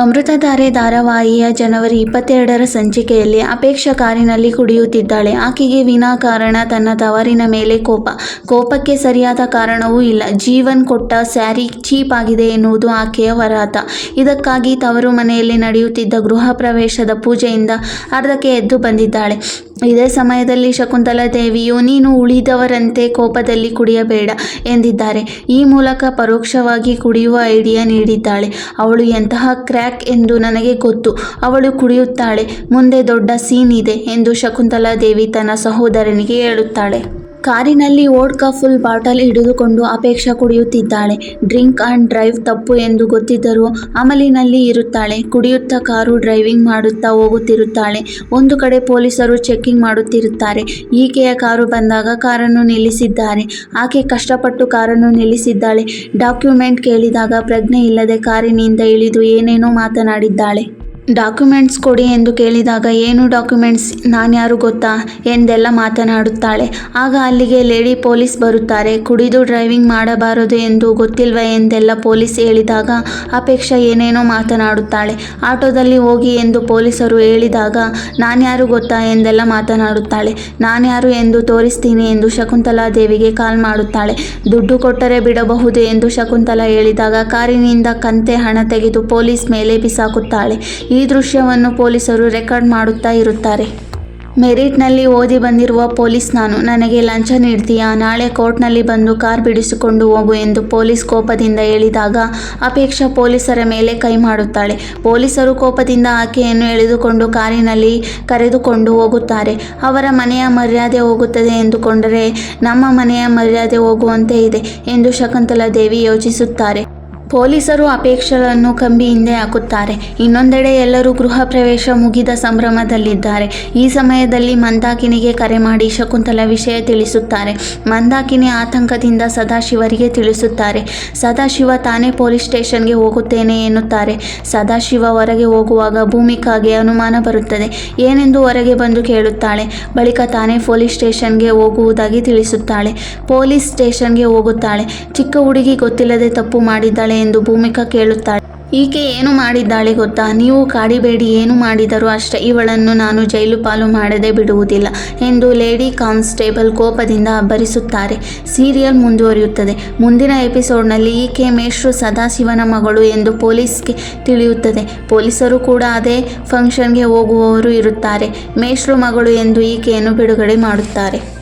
ಅಮೃತಧಾರೆ ಧಾರಾವಾಹಿಯ ಜನವರಿ ಇಪ್ಪತ್ತೆರಡರ ಸಂಚಿಕೆಯಲ್ಲಿ ಅಪೇಕ್ಷಾ ಕಾರಿನಲ್ಲಿ ಕುಡಿಯುತ್ತಿದ್ದಾಳೆ. ಆಕೆಗೆ ವಿನಾಕಾರಣ ತನ್ನ ತವರಿನ ಮೇಲೆ ಕೋಪ. ಕೋಪಕ್ಕೆ ಸರಿಯಾದ ಕಾರಣವೂ ಇಲ್ಲ. ಜೀವನ್ ಕೊಟ್ಟ ಸ್ಯಾರಿ ಚೀಪ್ ಆಗಿದೆ ಎನ್ನುವುದು ಆಕೆಯ ವರಾತ ಇದಕ್ಕಾಗಿ ತವರು ಮನೆಯಲ್ಲಿ ನಡೆಯುತ್ತಿದ್ದ ಗೃಹ ಪ್ರವೇಶದ ಪೂಜೆಯಿಂದ ಅರ್ಧಕ್ಕೆ ಎದ್ದು ಬಂದಿದ್ದಾಳೆ. ಇದೇ ಸಮಯದಲ್ಲಿ ಶಕುಂತಲಾ ದೇವಿಯು, ನೀನು ಉಳಿದವರಂತೆ ಕೋಪದಲ್ಲಿ ಕುಡಿಯಬೇಡ ಎಂದಿದ್ದಾರೆ. ಈ ಮೂಲಕ ಪರೋಕ್ಷವಾಗಿ ಕುಡಿಯುವ ಐಡಿಯಾ ನೀಡಿದ್ದಾಳೆ. ಅವಳು ಎಂತಹ ಕ್ರ್ಯಾಕ್ ಎಂದು ನನಗೆ ಗೊತ್ತು. ಅವಳು ಕುಡಿಯುತ್ತಾಳೆ. ಮುಂದೆ ದೊಡ್ಡ ಸೀನ್ ಇದೆ ಎಂದು ಶಕುಂತಲಾ ದೇವಿ ತನ್ನ ಸಹೋದರನಿಗೆ ಹೇಳುತ್ತಾಳೆ. ಕಾರಿನಲ್ಲಿ ವೋಡ್ಕಾ ಫುಲ್ ಬಾಟಲ್ ಹಿಡಿದುಕೊಂಡು ಅಪೇಕ್ಷಾ ಕುಡಿಯುತ್ತಿದ್ದಾಳೆ. ಡ್ರಿಂಕ್ ಅಂಡ್ ಡ್ರೈವ್ ತಪ್ಪು ಎಂದು ಗೊತ್ತಿದ್ದರೂ ಅಮಲಿನಲ್ಲಿ ಇರುತ್ತಾಳೆ. ಕುಡಿಯುತ್ತಾ ಕಾರು ಡ್ರೈವಿಂಗ್ ಮಾಡುತ್ತಾ ಹೋಗುತ್ತಿರುತ್ತಾಳೆ. ಒಂದು ಕಡೆ ಪೊಲೀಸರು ಚೆಕಿಂಗ್ ಮಾಡುತ್ತಿರುತ್ತಾರೆ. ಈಕೆಯ ಕಾರು ಬಂದಾಗ ಕಾರನ್ನು ನಿಲ್ಲಿಸಿದ್ದಾರೆ. ಆಕೆ ಕಷ್ಟಪಟ್ಟು ಕಾರನ್ನು ನಿಲ್ಲಿಸಿದ್ದಾಳೆ. ಡಾಕ್ಯುಮೆಂಟ್ ಕೇಳಿದಾಗ ಪ್ರಜ್ಞೆ ಇಲ್ಲದೆ ಕಾರಿನಿಂದ ಇಳಿದು ಏನೇನೋ ಮಾತನಾಡಿದ್ದಾಳೆ. ಡಾಕ್ಯುಮೆಂಟ್ಸ್ ಕೊಡಿ ಎಂದು ಕೇಳಿದಾಗ, ಏನು ಡಾಕ್ಯುಮೆಂಟ್ಸ್ ನಾನ್ಯಾರು ಗೊತ್ತಾ ಎಂದೆಲ್ಲ ಮಾತನಾಡುತ್ತಾಳೆ. ಆಗ ಅಲ್ಲಿಗೆ ಲೇಡಿ ಪೊಲೀಸ್ ಬರುತ್ತಾರೆ. ಕುಡಿದು ಡ್ರೈವಿಂಗ್ ಮಾಡಬಾರದು ಎಂದು ಗೊತ್ತಿಲ್ವಾ ಎಂದೆಲ್ಲ ಪೊಲೀಸ್ ಹೇಳಿದಾಗ, ಅಪೇಕ್ಷಾ ಏನೇನೋ ಮಾತನಾಡುತ್ತಾಳೆ. ಆಟೋದಲ್ಲಿ ಹೋಗಿ ಎಂದು ಪೊಲೀಸರು ಹೇಳಿದಾಗ ನಾನ್ಯಾರು ಗೊತ್ತಾ ಎಂದೆಲ್ಲ ಮಾತನಾಡುತ್ತಾಳೆ. ನಾನ್ಯಾರು ಎಂದು ತೋರಿಸ್ತೀನಿ ಎಂದು ಶಕುಂತಲಾ ದೇವಿಗೆ ಕಾಲ್ ಮಾಡುತ್ತಾಳೆ. ದುಡ್ಡು ಕೊಟ್ಟರೆ ಬಿಡಬಹುದು ಎಂದು ಶಕುಂತಲಾ ಹೇಳಿದಾಗ, ಕಾರಿನಿಂದ ಕಂತೆ ಹಣ ತೆಗೆದು ಪೊಲೀಸ್ ಮೇಲೆ ಬಿಸಾಕುತ್ತಾಳೆ. ಈ ದೃಶ್ಯವನ್ನು ಪೊಲೀಸರು ರೆಕಾರ್ಡ್ ಮಾಡುತ್ತಾ ಇರುತ್ತಾರೆ. ಮೆರಿಟ್ನಲ್ಲಿ ಓದಿ ಬಂದಿರುವ ಪೊಲೀಸ್ ನಾನು. ನನಗೆ ಲಂಚ ನೀಡ್ತೀಯಾ? ನಾಳೆ ಕೋರ್ಟ್ನಲ್ಲಿ ಬಂದು ಕಾರ್ ಬಿಡಿಸಿಕೊಂಡು ಹೋಗು ಎಂದು ಪೊಲೀಸ್ ಕೋಪದಿಂದ ಹೇಳಿದಾಗ ಅಪೇಕ್ಷಾ ಪೊಲೀಸರ ಮೇಲೆ ಕೈ ಮಾಡುತ್ತಾಳೆ. ಪೊಲೀಸರು ಕೋಪದಿಂದ ಆಕೆಯನ್ನು ಎಳೆದುಕೊಂಡು ಕಾರಿನಲ್ಲಿ ಕರೆದುಕೊಂಡು ಹೋಗುತ್ತಾರೆ. ಅವರ ಮನೆಯ ಮರ್ಯಾದೆ ಹೋಗುತ್ತದೆ ಎಂದುಕೊಂಡರೆ ನಮ್ಮ ಮನೆಯ ಮರ್ಯಾದೆ ಹೋಗುವಂತೆ ಇದೆ ಎಂದು ಶಕುಂತಲಾ ದೇವಿ ಯೋಚಿಸುತ್ತಾರೆ. ಪೊಲೀಸರು ಅಪೇಕ್ಷೆಗಳನ್ನು ಕಂಬಿ ಹಿಂದೆ ಹಾಕುತ್ತಾರೆ. ಇನ್ನೊಂದೆಡೆ ಎಲ್ಲರೂ ಗೃಹ ಪ್ರವೇಶ ಮುಗಿದ ಸಂಭ್ರಮದಲ್ಲಿದ್ದಾರೆ. ಈ ಸಮಯದಲ್ಲಿ ಮಂದಾಕಿನಿಗೆ ಕರೆ ಮಾಡಿ ಶಕುಂತಲಾ ವಿಷಯ ತಿಳಿಸುತ್ತಾರೆ. ಮಂದಾಕಿನಿ ಆತಂಕದಿಂದ ಸದಾಶಿವರಿಗೆ ತಿಳಿಸುತ್ತಾರೆ. ಸದಾಶಿವ ತಾನೇ ಪೊಲೀಸ್ ಸ್ಟೇಷನ್ಗೆ ಹೋಗುತ್ತೇನೆ ಎನ್ನುತ್ತಾರೆ. ಸದಾಶಿವ ಹೊರಗೆ ಹೋಗುವಾಗ ಭೂಮಿಕಾಗೆ ಅನುಮಾನ ಬರುತ್ತದೆ. ಏನೆಂದು ಹೊರಗೆ ಬಂದು ಕೇಳುತ್ತಾಳೆ. ಬಳಿಕ ತಾನೇ ಪೊಲೀಸ್ ಸ್ಟೇಷನ್ಗೆ ಹೋಗುವುದಾಗಿ ತಿಳಿಸುತ್ತಾಳೆ. ಪೊಲೀಸ್ ಸ್ಟೇಷನ್ಗೆ ಹೋಗುತ್ತಾಳೆ. ಚಿಕ್ಕ ಹುಡುಗಿ ಗೊತ್ತಿಲ್ಲದೆ ತಪ್ಪು ಮಾಡಿದ್ದಾಳೆ ಎಂದು ಭೂಮಿಕಾ ಕೇಳುತ್ತಾಳೆ. ಈಕೆ ಏನು ಮಾಡಿದ್ದಾಳೆ ಗೊತ್ತಾ? ನೀವು ಕಾಡಿಬೇಡಿ, ಏನು ಮಾಡಿದರೂ ಅಷ್ಟೇ ಇವಳನ್ನು ನಾನು ಜೈಲು ಪಾಲು ಮಾಡದೆ ಬಿಡುವುದಿಲ್ಲ ಎಂದು ಲೇಡಿ ಕಾನ್ಸ್ಟೇಬಲ್ ಕೋಪದಿಂದ ಅಬ್ಬರಿಸುತ್ತಾರೆ. ಸೀರಿಯಲ್ ಮುಂದುವರಿಯುತ್ತದೆ. ಮುಂದಿನ ಎಪಿಸೋಡ್ನಲ್ಲಿ ಈಕೆ ಮೇಷ್ಟ್ರು ಸದಾಶಿವನ ಮಗಳು ಎಂದು ಪೊಲೀಸ್ಗೆ ತಿಳಿಯುತ್ತದೆ. ಪೊಲೀಸರು ಕೂಡ ಅದೇ ಫಂಕ್ಷನ್ಗೆ ಹೋಗುವವರು ಇರುತ್ತಾರೆ. ಮೇಷ್ರು ಮಗಳು ಎಂದು ಈಕೆಯನ್ನು ಬಿಡುಗಡೆ ಮಾಡುತ್ತಾರೆ.